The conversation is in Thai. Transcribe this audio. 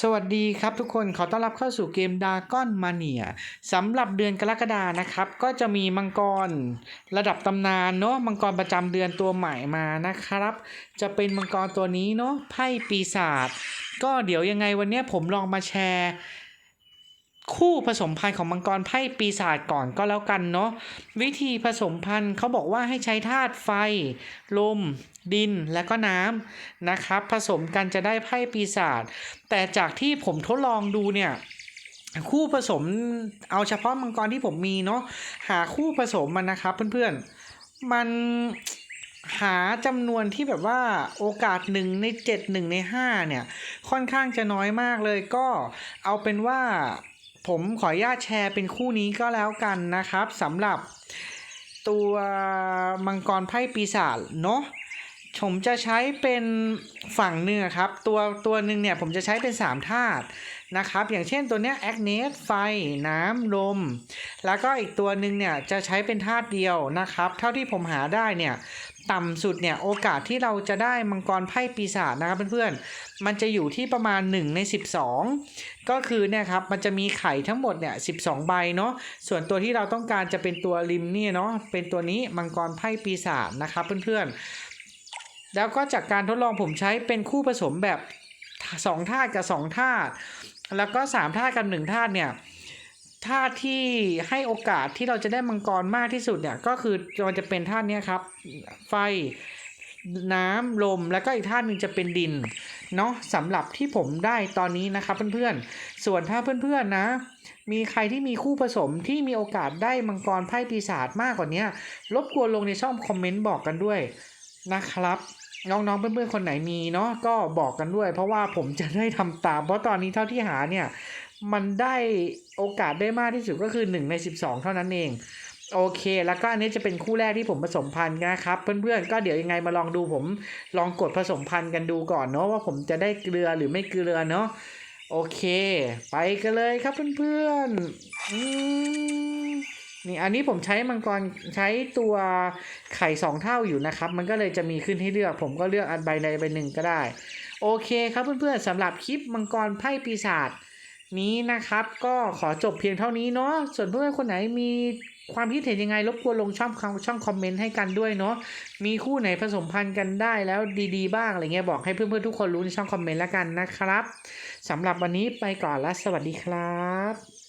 สวัสดีครับทุกคนขอต้อนรับเข้าสู่เกมดากอนมาเนียสำหรับเดือนกรกฎานะครับ ก็จะมีมังกรระดับตำนานเนาะมังกรประจำเดือนตัวใหม่มานะครับ จะเป็นมังกรตัวนี้เนาะไพ่ปีศาจก็เดี๋ยวยังไงวันนี้ผมลองมาแชร์ คู่ผสมพันธุ์ของมังกรไพ่ปีศาจก่อนก็แล้วกันเนาะวิธีผสมพันธุ์เขาบอกว่าให้ใช้ธาตุไฟ ลม ดินและก็น้ำนะครับ ผสมกันจะได้ไพ่ปีศาจแต่จากที่ผมทดลองดูเนี่ยคู่ผสมเอาเฉพาะมังกรที่ผมมีเนาะหาคู่ผสมมันนะครับเพื่อนๆมันหาจำนวนที่แบบว่าโอกาสหนึ่งในเจ็ดหนึ่งในห้าเนี่ยค่อนข้างจะน้อยมากเลยก็เอาเป็นว่า ผมขออนุญาตแชร์เป็นคู่นี้ก็แล้วกันนะครับสำหรับตัวมังกรไพ่ปีศาจเนาะ ผมจะใช้เป็นฝั่งเนื้อะครับ ตัวตัวหนึ่งเนี่ยผมจะใช้เป็น3ธาตุนะครับ อย่างเช่นตัวเนี้ยแอคเนสไฟ น้ำลม แล้วก็อีกตัวหนึ่งเนี่ยจะใช้เป็นธาตุเดียวนะครับ เท่าที่ผมหาได้เนี่ยต่ำสุดเนี่ยโอกาสที่เราจะได้มังกรไพ่ปีศาจนะครับเพื่อนๆ มันจะอยู่ที่ประมาณ 1 ใน 12 ก็คือเนี่ยครับมันจะมีไข่ทั้งหมดเนี่ย12 ใบเนาะส่วนตัวที่เราต้องการจะเป็นตัวริมเนี่ยเนาะเป็นตัวนี้มังกรไพ่ปีศาจนะครับเพื่อนๆ แล้วก็จากการทดลองผมใช้เป็นคู่ผสมแบบ2ธาตุกับ2ธาตุแล้วก็3ธาตุกับ1ธาตุเนี่ยธาตุที่ให้โอกาสที่เราจะได้มังกรมากที่สุดเนี่ยก็คือมันจะเป็นธาตุนี้ครับ ไฟน้ำลมแล้วก็อีกธาตุหนึ่งจะเป็นดินเนาะสำหรับที่ผมได้ตอนนี้นะครับเพื่อนๆ ส่วนถ้าเพื่อนๆนะ มีใครที่มีคู่ผสมที่มีโอกาสได้มังกรไพ่ปีศาจมากกว่านี้รบกวนลงในช่องคอมเมนต์บอกกันด้วยนะครับ น้องๆเพื่อนๆคนไหนมีเนาะก็บอกกันด้วย เพราะว่าผมจะได้ทำตาม เพราะตอนนี้เท่าที่หาเนี่ย มันได้โอกาสได้มากที่สุดก็คือ1ใน12 เท่านั้นเองโอเค แล้วก็อันนี้จะเป็นคู่แรกที่ผมผสมพันธุ์นะครับ เพื่อนๆก็เดี๋ยวยังไงมาลองดูผมลองกดผสมพันธุ์กันดูก่อนเนาะว่าผมจะได้เกลือหรือไม่เกลือเนาะโอเค ไปกันเลยครับเพื่อนๆอืม นี่อันนี้ผมใช้มังกรใช้ตัวไข่สองเท่าอยู่นะครับ มันก็เลยจะมีขึ้นให้เลือก ผมก็เลือกอันใบใดใบหนึ่งก็ได้ โอเคครับเพื่อนๆสำหรับคลิปมังกรไพ่ปีศาจนี้นะครับก็ขอจบเพียงเท่านี้เนาะส่วนเพื่อนๆคนไหนมีความคิดเห็นยังไงรบกวนลงช่องช่องคอมเมนต์ให้กันด้วยเนาะมีคู่ไหนผสมพันธุ์กันได้แล้วดีๆ บ้างอะไรเงี้ยบอกให้เพื่อนๆทุกคนรู้ในช่องคอมเมนต์แล้วกันนะครับสำหรับวันนี้ไปก่อนและสวัสดีครับ